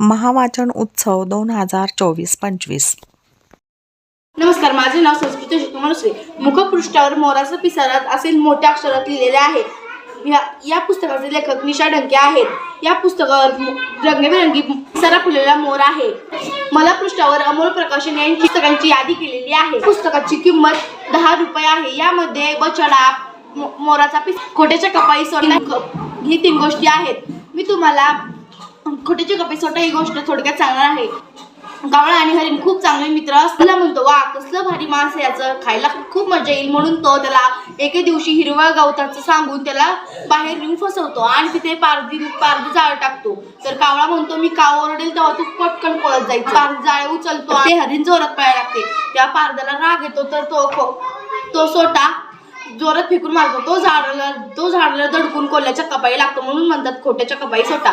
महावाचन उत्सव दोन हजार चोवीस पंचवीस. नमस्कार माझे नाव संस्कृती शिकमनुश्री मुखपृष्ठावर मोराचा पिसारात असेल मोठ्या अक्षरात लिहिलेले आहे. या या पुस्तकाचे लेखक निशा डंके आहेत. या पुस्तकावर मो- रंगीबेरंगी पिसारा मोर आहे. मला पृष्ठावर अमोल प्रकाशन यांची पुस्तकांची यादी केलेली आहे. पुस्तकाची किंमत दहा रुपये आहे. यामध्ये बछडा मोराचा पिस खोट्याच्या कपाई सोडा ही तीन गोष्टी आहेत. मी तुम्हाला खोटीची कपाई ही गोष्ट थोडक्यात सांगणार आहे. कावळा आणि हरिण खूप चांगले मित्र असला म्हणतो वा कसलं भारी मांस याचं. खायला खूप मजा येईल. म्हणून तो त्याला एके दिवशी हिरवळ गवताचं सांगून त्याला बाहेर नेऊन फसवतो आणि तिथे पारदी पारदी जाळ टाकतो. तर कावळा म्हणतो मी काव ओरडेल तेव्हा तू पटकन पळत जाईल पारदी जाळे उचलतो आणि हरिण जोरात पळायला लागते. त्या पारद्याला राग येतो तर तो खो- तो सोटा जोरात फेकून मारतो. तो झाडाला तो झाडाला दडकून कोल्ह्याच्या कपाई लागतो म्हणून म्हणतात खोट्याच्या कपाई सोटा.